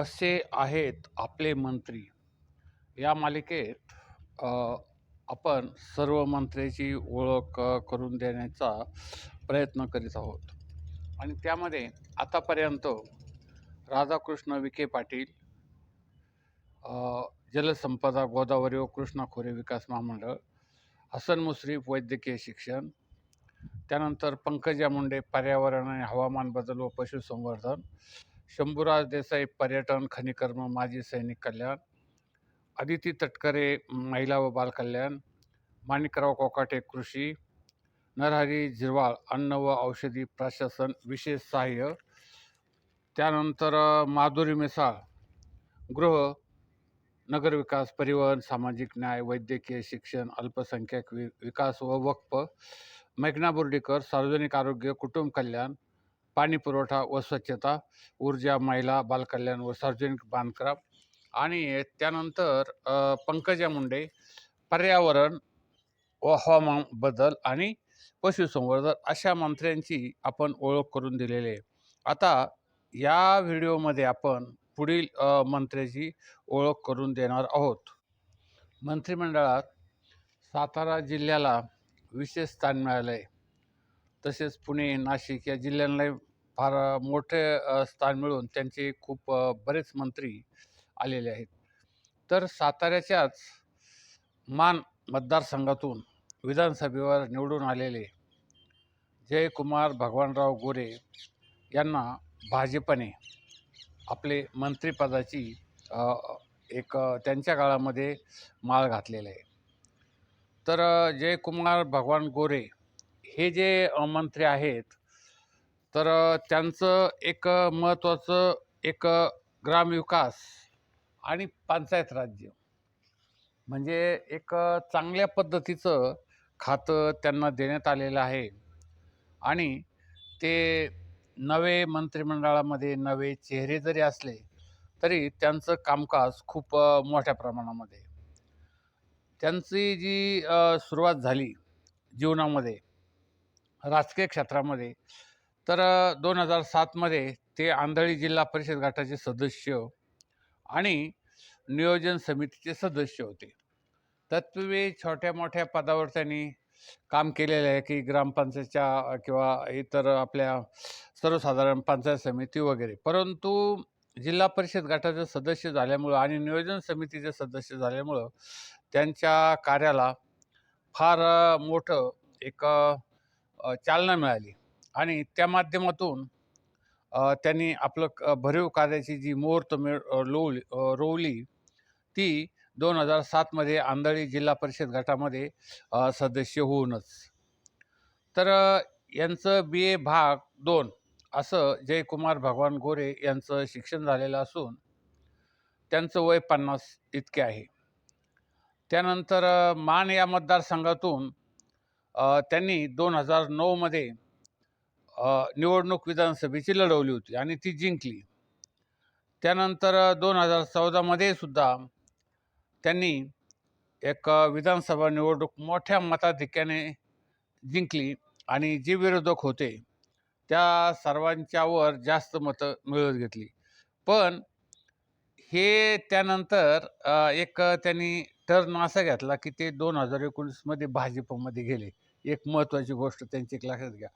असे आहेत आपले मंत्री. या मालिकेत आपण सर्व मंत्र्याची ओळख करून देण्याचा प्रयत्न करीत आहोत. आणि त्यामध्ये आतापर्यंत राधाकृष्ण विखे पाटील जलसंपदा गोदावरी व कृष्णा खोरे विकास महामंडळ हसन मुश्रीफ वैद्यकीय शिक्षण त्यानंतर पंकजा मुंडे पर्यावरण आणि हवामान बदल व पशुसंवर्धन शंभूराज देसाई पर्यटन खनिकर्म माजी सैनिक कल्याण अदिती तटकरे महिला व बालकल्याण माणिकराव कोकाटे कृषी नरहरी झिरवाळ अन्न व औषधी प्रशासन विशेष सहाय्य त्यानंतर माधुरी मिसाळ गृह नगरविकास परिवहन सामाजिक न्याय वैद्यकीय शिक्षण अल्पसंख्याक वि विकास व वक्फ मेघना बोर्डीकर सार्वजनिक आरोग्य कुटुंब कल्याण पाणी पुरवठा व स्वच्छता ऊर्जा महिला बालकल्याण व सार्वजनिक बांधकाम आणि त्यानंतर पंकजा मुंडे पर्यावरण व हवामान बदल आणि पशुसंवर्धन अशा मंत्र्यांची आपण ओळख करून दिलेली आहे. आता या व्हिडिओमध्ये आपण पुढील मंत्र्याची ओळख करून देणार आहोत. मंत्रिमंडळात सातारा जिल्ह्याला विशेष स्थान मिळालं आहे तसेच पुणे नाशिक या जिल्ह्यांना फार मोठे स्थान मिळून त्यांचे खूप बरेच मंत्री आलेले आहेत. तर साताऱ्याच्याच मान मतदारसंघातून विधानसभेवर निवडून आलेले जयकुमार भगवानराव गोरे यांना भाजपने आपले मंत्रिपदाची एक त्यांच्या काळामध्ये माळ घातलेला आहे. तर जयकुमार भगवान गोरे हे जे मंत्री आहेत तर त्यांचं एक महत्त्वाचं एक ग्रामविकास आणि पंचायत राज्य. म्हणजे एक चांगल्या पद्धतीचं खातं त्यांना देण्यात आलेलं आहे. आणि ते नवे मंत्रिमंडळामध्ये नवे चेहरे जरी असले तरी त्यांचं कामकाज खूप मोठ्या प्रमाणामध्ये. त्यांची जी सुरुवात झाली जीवनामध्ये राजकीय क्षेत्रामध्ये. तर दोन हजार सातमध्ये ते आंधळी जिल्हा परिषद गटाचे सदस्य आणि नियोजन समितीचे सदस्य होते. तत्पूर्वी छोट्या मोठ्या पदावर त्यांनी काम केलेलं आहे की ग्रामपंचायतच्या किंवा इतर आपल्या सर्वसाधारण पंचायत समिती वगैरे. परंतु जिल्हा परिषद गटाचे सदस्य झाल्यामुळं आणि नियोजन समितीचे सदस्य झाल्यामुळं त्यांच्या कार्याला फार मोठं एक चालना मिळाली. आणि त्या माध्यमातून त्यांनी आपलं भरीव कार्याची जी मुहूर्त मिळ लोवली रोवली ती दोन हजार सातमध्ये आंधळी जिल्हा परिषद गटामध्ये सदस्य होऊनच. तर यांचं बी ए भाग दोन असं जयकुमार भगवान गोरे यांचं शिक्षण झालेलं असून त्यांचं वय पन्नास इतके आहे. त्यानंतर मान या मतदारसंघातून त्यांनी दोन हजार नऊमध्ये निवडणूक विधानसभेची लढवली होती आणि ती जिंकली. त्यानंतर दोन हजार चौदामध्ये सुद्धा त्यांनी एक विधानसभा निवडणूक मोठ्या मताधिक्याने जिंकली आणि जे विरोधक होते त्या सर्वांच्यावर जास्त मतं मिळवत घेतली. पण हे त्यानंतर एक त्यांनी टर्न असा घेतला की ते दोन हजार एकोणीसमध्ये भाजपमध्ये गेले. एक महत्त्वाची गोष्ट त्यांची एक लक्षात घ्या.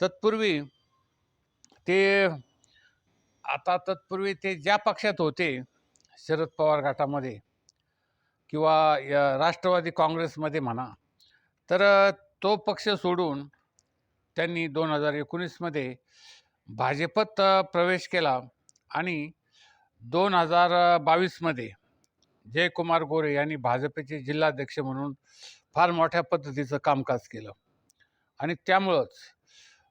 तत्पूर्वी ते आता तत्पूर्वी ते ज्या पक्षात होते शरद पवार गटामध्ये किंवा या राष्ट्रवादी काँग्रेसमध्ये म्हणा तर तो पक्ष सोडून त्यांनी दोन हजार एकोणीसमध्ये भाजपत प्रवेश केला आणि दोन हजार बावीसमध्ये जयकुमार गोरे यांनी भाजपचे जिल्हाध्यक्ष म्हणून फार मोठ्या पद्धतीचं कामकाज केलं. आणि त्यामुळंच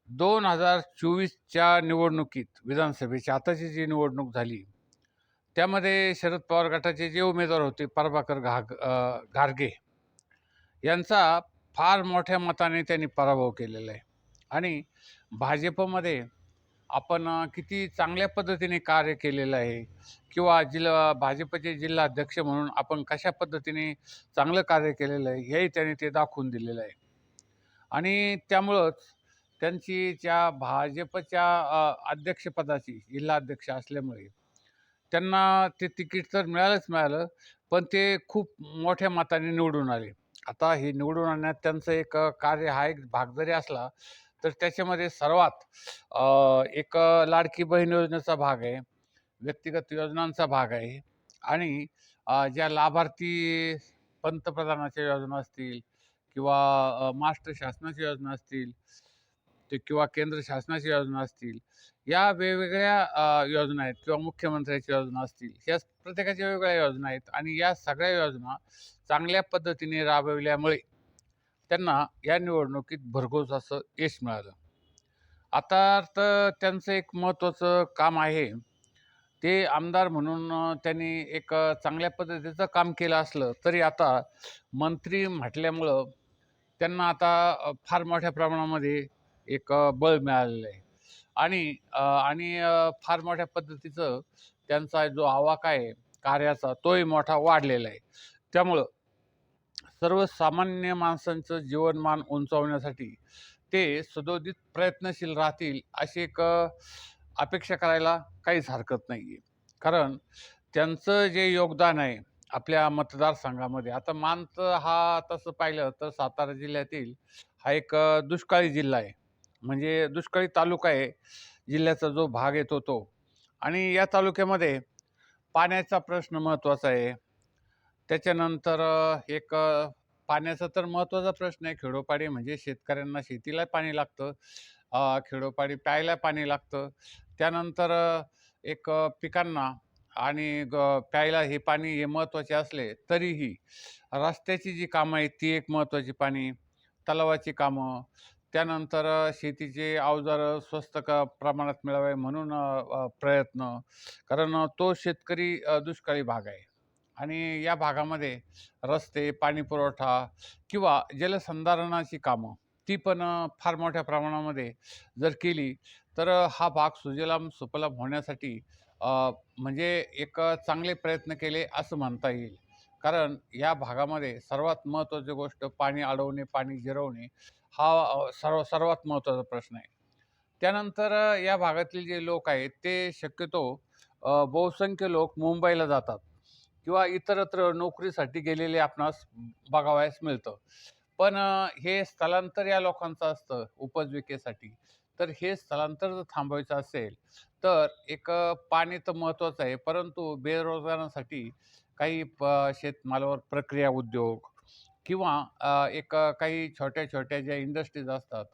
दोन हजार चोवीसच्या निवडणुकीत विधानसभेची आताची जी निवडणूक झाली त्यामध्ये शरद पवार गटाचे जे उमेदवार होते प्रभाकर घाग घारगे यांचा फार मोठ्या मताने त्यांनी पराभव केलेला आहे. आणि भाजपमध्ये आपण किती चांगल्या पद्धतीने कार्य केलेलं आहे? किंवा जिल्हा भाजपचे जिल्हाध्यक्ष म्हणून आपण कशा पद्धतीने चांगलं कार्य केलेलं आहे? हेही त्यांनी ते दाखवून दिलेलं आहे. आणि त्यामुळंच त्यांची त्या भाजपच्या अध्यक्षपदाची जिल्हाध्यक्ष असल्यामुळे त्यांना ते तिकीट तर मिळालंच मिळालं पण ते खूप मोठ्या मताने निवडून आले. आता हे निवडून आणण्यात त्यांचं एक कार्य हा एक भाग जरी असला तर त्याच्यामध्ये सर्वात एक लाडकी बहीण योजनेचा भाग आहे व्यक्तिगत योजनांचा भाग आहे आणि ज्या लाभार्थी पंतप्रधानाच्या योजना असतील किंवा मास्टर महाराष्ट्र शासनाच्या योजना असतील ते किंवा केंद्र शासनाच्या योजना असतील या वेगवेगळ्या योजना आहेत किंवा मुख्यमंत्र्याच्या योजना असतील या प्रत्येकाच्या वेगवेगळ्या योजना आहेत आणि या सगळ्या योजना चांगल्या पद्धतीने राबविल्यामुळे त्यांना या निवडणुकीत भरघोस असं यश मिळालं. आता तर त्यांचं एक महत्त्वाचं काम आहे. ते आमदार म्हणून त्यांनी एक चांगल्या पद्धतीचं काम केलं असलं तरी आता मंत्री म्हटल्यामुळं त्यांना आता फार मोठ्या प्रमाणामध्ये एक बळ मिळालेलं आहे. आणि आणि फार मोठ्या पद्धतीचं त्यांचा जो आवाका आहे कार्याचा तोही मोठा वाढलेला आहे. त्यामुळं सर्वसामान्य माणसांचं जीवनमान उंचावण्यासाठी ते सदोदित प्रयत्नशील राहतील अशी एक अपेक्षा करायला काहीच हरकत नाही आहे कारण त्यांचं जे योगदान आहे आपल्या मतदारसंघामध्ये आता मानचं हा तसं पाहिलं तर सातारा जिल्ह्यातील हा एक दुष्काळी जिल्हा आहे. म्हणजे दुष्काळी तालुका आहे जिल्ह्याचा जो भाग येतो तो. आणि या तालुक्यामध्ये पाण्याचा प्रश्न महत्त्वाचा आहे. त्याच्यानंतर एक पाण्याचा तर महत्त्वाचा प्रश्न आहे. खेडोपाडी म्हणजे शेतकऱ्यांना शेतीला पाणी लागतं. खेडोपाडी प्यायला पाणी लागतं. त्यानंतर एक पिकांना आणि ग प्यायला हे पाणी हे महत्त्वाचे असले तरीही रस्त्याची जी कामं आहेत ती एक महत्त्वाची पाणी तलावाची कामं त्यानंतर शेतीचे अवजारं स्वस्त क प्रमाणात मिळावे म्हणून प्रयत्न. कारण तो शेतकरी दुष्काळी भाग आहे. आणि या भागामध्ये रस्ते पाणीपुरवठा किंवा जलसंधारणाची कामं ती पण फार मोठ्या प्रमाणामध्ये जर केली तर हा भाग सुजलाम सुफलाम होण्यासाठी म्हणजे एक चांगले प्रयत्न केले असं म्हणता येईल. कारण या भागामध्ये सर्वात महत्त्वाची गोष्ट पाणी अडवणे पाणी जिरवणे हा सर्व सर्वात महत्त्वाचा प्रश्न आहे. त्यानंतर या भागातील जे लोक आहेत ते शक्यतो बहुसंख्य लोक मुंबईला जातात. किंवा इतरत्र नोकरीसाठी गेलेले आपणास बघावयास मिळतं. पण हे स्थलांतर या लोकांचं असतं उपजीविकेसाठी. तर हे स्थलांतर जर थांबवायचं असेल तर एक पाणी तर महत्त्वाचं आहे परंतु बेरोजगारांसाठी काही प शेतमालावर प्रक्रिया उद्योग किंवा एक काही छोट्या छोट्या ज्या इंडस्ट्रीज असतात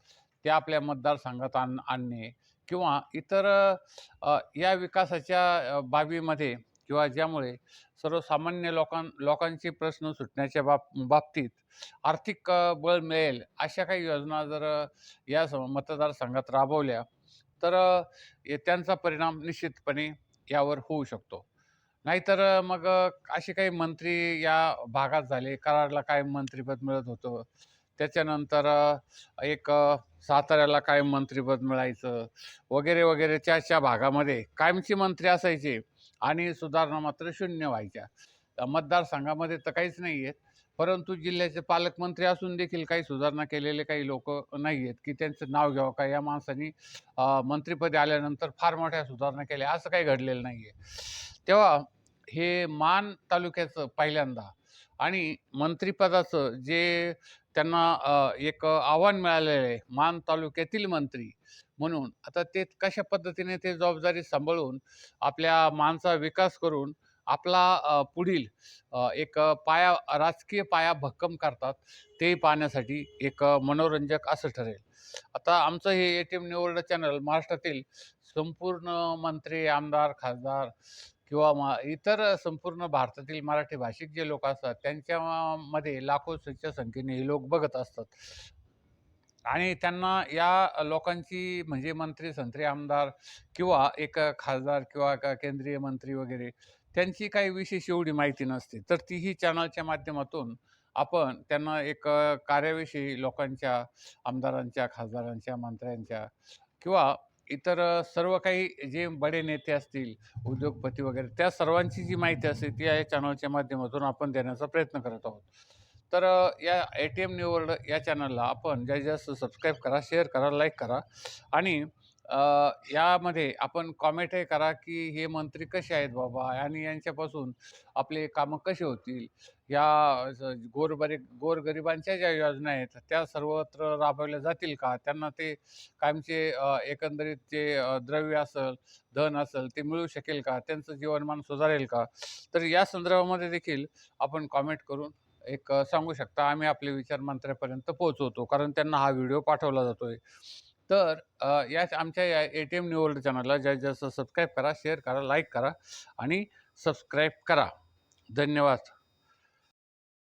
त्या आपल्या मतदारसंघात आण आणणे किंवा इतर या विकासाच्या बाबीमध्ये किंवा ज्यामुळे सर्वसामान्य लोकां लोकांचे प्रश्न सुटण्याच्या बाब बाबतीत आर्थिक बळ मिळेल अशा काही योजना जर या स मतदारसंघात राबवल्या तर त्यांचा परिणाम निश्चितपणे यावर होऊ शकतो. नाहीतर मग असे काही मंत्री या भागात झाले. कराडला कायम मंत्रीपद मिळत होतं. त्याच्यानंतर एक साताऱ्याला कायम मंत्रीपद मिळायचं वगैरे, वगैरे त्या भागामध्ये कायमचे मंत्री असायचे आणि सुधारणा मात्र शून्य व्हायच्या. मतदारसंघामध्ये तर काहीच नाही आहेत. परंतु जिल्ह्याचे पालकमंत्री असून देखील काही सुधारणा केलेले काही लोक नाही आहेत, की त्यांचं नाव घ्यावं का या माणसानी अ, मंत्रिपदी आल्यानंतर फार मोठ्या सुधारणा केल्या असं काही घडलेलं नाही आहे. तेव्हा हे मान तालुक्याचं पहिल्यांदा आणि मंत्रिपदाचं जे त्यांना एक आव्हान मिळालेलं आहे मान तालुक्यातील मंत्री म्हणून. आता ते कशा पद्धतीने ते जबाबदारी सांभाळून आपल्या मानचा विकास करून आपला पुढील एक पाया राजकीय पाया भक्कम करतात ते पाहण्यासाठी एक मनोरंजक असं ठरेल. आता आमचं हे ए-टी-एम निवड चॅनल महाराष्ट्रातील संपूर्ण मंत्री, आमदार, खासदार किंवा मा इतर संपूर्ण भारतातील मराठी भाषिक जे लोक असतात त्यांच्यामध्ये लाखोच्या संख्येने हे लोक बघत असतात. आणि त्यांना या लोकांची म्हणजे मंत्री-संत्री, आमदार किंवा एक खासदार किंवा केंद्रीय मंत्री वगैरे त्यांची काही विशेष एवढी माहिती नसते. तर तीही चॅनलच्या माध्यमातून आपण त्यांना एक कार्याविषयी लोकांच्या, आमदारांच्या, खासदारांच्या, मंत्र्यांच्या किंवा इतर सर्व काही जे बडे नेते असतील, उद्योगपती वगैरे त्या सर्वांची जी माहिती असते ती या चॅनलच्या माध्यमातून आपण देण्याचा प्रयत्न करत आहोत. तर या ए-टी-एम न्यू वर्ल्ड या चॅनलला आपण जास्तीत जास्त सबस्क्राईब करा, शेअर करा, लाईक करा आणि अ, यामध्ये आपण कॉमेंटही करा की हे मंत्री कसे आहेत बाबा? आणि यांच्यापासून आपले कामं कसे होतील? या ज- गोरबरी गोरगरिबांच्या ज्या योजना आहेत त्या सर्वत्र राबवल्या जातील का? त्यांना ते कायमचे अ, एकंदरीत जे अ, द्रव्य असेल धन असेल ते मिळू शकेल का? त्यांचं जीवनमान सुधारेल का? तर या संदर्भामध्ये देखील आपण कॉमेंट करून एक अ, सांगू शकता. आम्ही आपले विचार मंत्र्यापर्यंत पोहोचवतो कारण त्यांना हा व्हिडिओ पाठवला जातोय. तर या आमच्या या A T M new world चॅनलला जास्तीत जास्त सबस्क्राईब करा शेअर करा लाईक करा आणि सबस्क्राईब करा. धन्यवाद.